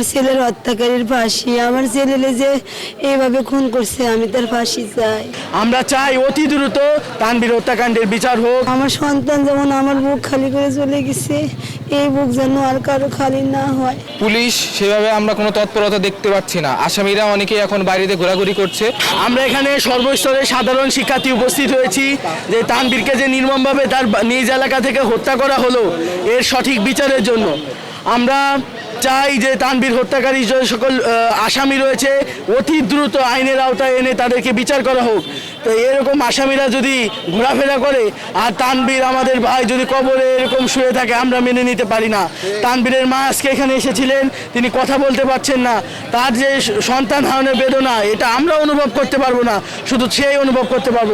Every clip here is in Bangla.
আমার ছেলের হত্যাকারীর ফাঁসি আমার ছেলেরে যে এইভাবে খুন করছে আমি তার ফাঁসি চাই। আমরা চাই অতি দ্রুত তানবীর হত্যাকাণ্ডের বিচার হোক। আমার সন্তান যেমন আমার বুক খালি করে চলে গেছে এই বুক যেন আর কারও খালি না হয়। পুলিশ সেভাবে আমরা কোনো তৎপরতা দেখতে পাচ্ছি না। আসামিরা অনেকেই এখন বাইরেতে ঘোরাঘুরি করছে। আমরা এখানে সর্বস্তরে সাধারণ শিক্ষার্থী উপস্থিত হয়েছি যে তানবীরকে যে নির্মমভাবে তার নিজ এলাকা থেকে হত্যা করা হলো এর সঠিক বিচারের জন্য। আমরা চাই যে তানবীর হত্যাকারী সকল আসামি রয়েছে, অতি দ্রুত আইনের আওতায় এনে তাদেরকে বিচার করা হোক। তো এরকম আসামিরা যদি ঘোরাফেরা করে, আর তানবীর আমাদের ভাই যদি কবরে এরকম শুয়ে থাকে, আমরা মেনে নিতে পারি না। তানবীরের মা আজকে এখানে এসেছিলেন, তিনি কথা বলতে পারছেন না। তার যে সন্তান হারানোর বেদনা, এটা আমরা অনুভব করতে পারব না। শুধু সেই অনুভব করতে পারব।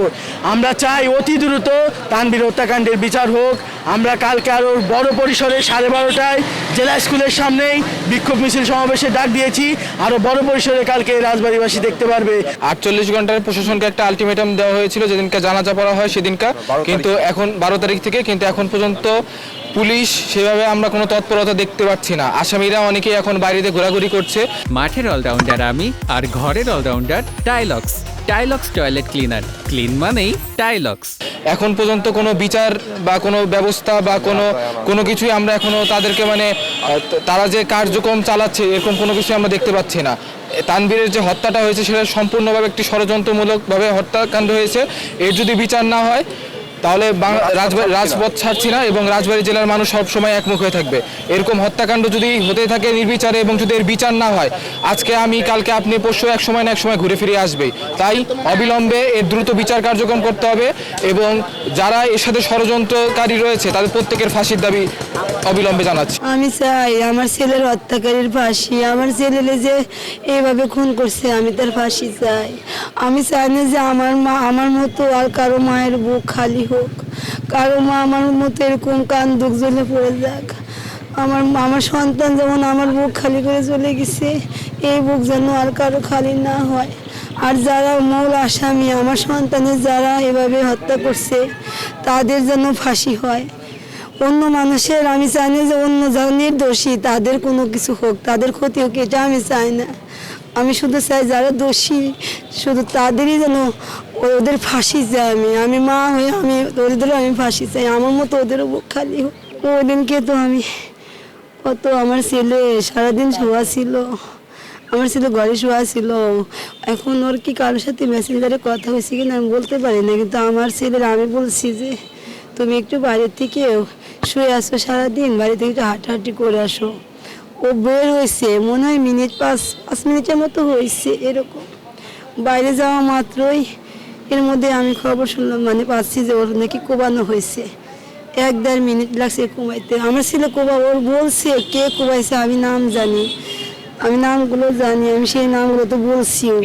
আমরা চাই অতি দ্রুত তানবীর হত্যাকাণ্ডের বিচার হোক। আমরা কালকে আরও বড় পরিসরে সাড়ে বারোটায় জেলা স্কুলের সামনেই বিক্ষোভ মিছিল সমাবেশে ডাক দিয়েছি। আরও বড় পরিসরে কালকে রাজবাড়িবাসী দেখতে পারবে। আটচল্লিশ ঘণ্টার প্রশাসনকে একটা আলটিমেটাম দেওয়া হয়েছিল যেদিনকে জানাজা পড়া হয় সেদিনকে কিন্তু এখন বারো তারিখ থেকে কিন্তু এখন পর্যন্ত পুলিশ সেভাবে আমরা কোনো তৎপরতা দেখতে পাচ্ছি না। আসামিরা অনেকেই এখন বাইরেতে ঘোরাঘুরি করছে। মাঠের অলরাউন্ডার আমি আর ঘরের allrounder Tilex Tilex toilet cleaner clean মানেই টাইলক্স এখন পর্যন্ত কোনো বিচার বা কোনো ব্যবস্থা বা কোনো কোনো কিছুই আমরা এখনও তাদেরকে মানে তারা যে কার্যক্রম চালাচ্ছে এরকম কোনো কিছু আমরা দেখতে পাচ্ছি না। তানবীরের যে হত্যাটা হয়েছে সেটা সম্পূর্ণভাবে একটি ষড়যন্ত্রমূলকভাবে হত্যাকাণ্ড হয়েছে। এর যদি বিচার না হয় তাহলে রাজপথ ছাড়ছি না। এবং রাজবাড়ী জেলার মানুষ সবসময় একমুখ হয়ে থাকবে। এরকম হত্যাকাণ্ড যদি হতে থাকে নির্বিচারে এবং যদি এর বিচার না হয় আজকে আমি কালকে আপনি পরশু এক সময় না এক সময় ঘুরে ফিরে আসবে তাই অবিলম্বে এর দ্রুত বিচার কার্যক্রম করতে হবে এবং যারা এর সাথে ষড়যন্ত্রকারী রয়েছে তাদের প্রত্যেকের ফাঁসির দাবি অবিলম্বে জানাচ্ছি। আমি চাই আমার ছেলের হত্যাকারীর ফাঁসি। আমার ছেলেরে যে এইভাবে খুন করছে, আমি তার ফাঁসি চাই। আমি চাই না যে আমার মা, আমার মতো আর কারও মায়ের বুক খালি হোক। কারও মা আমার মতো এরকম কান দুঃখ জ্বলে পড়ে যাক। আমার আমার সন্তান যেমন আমার বুক খালি করে চলে গেছে, এই বুক যেন আর কারও খালি না হয়। আর যারা মূল আসামি, আমার সন্তানের যারা এভাবে হত্যা করছে, তাদের যেন ফাঁসি হয়। অন্য মানুষের, আমি চাই না যে অন্য যারা নির্দোষী, তাদের কোনো কিছু হোক, তাদের ক্ষতি হোক, এটা আমি চাই না। আমি শুধু চাই যারা দোষী, শুধু তাদেরই যেন ওদের ফাঁসি চাই আমি। আমি মা হয়ে আমি ওদেরও আমি ফাঁসি চাই। আমার মতো ওদেরও খালি হোক। ওই দিনকে তো আমি, কত আমার ছেলে, সারাদিন শোয়া ছিল, আমার ছেলে ঘরে শোয়া ছিল। এখন ওর কি কারোর সাথে মেসেঞ্জারে কথা হয়েছে কিনা আমি বলতে পারি না, কিন্তু আমার ছেলের আমি বলছি যে, তুমি একটু বাইরের থেকে শুয়ে আসো সারাদিন? বাড়ি থেকে হাঁটাহাঁটি করে আসো। ও বের হয়েছে, মনে হয় মিনিট পাঁচ পাঁচ মিনিটের মতো হয়েছে, এরকম। বাইরে যাওয়া মাত্রই এর মধ্যে আমি খবর শুনলাম মানে পাচ্ছি যে ওর নাকি কোবানো হয়েছে। এক দেড় মিনিট লাগছে কোবাইতে আমার ছেলে কোবা ওর বলছে, কে কোবাইছে আমি নাম জানি। আমি নামগুলো জানি, আমি সেই নামগুলো তো বলছিও।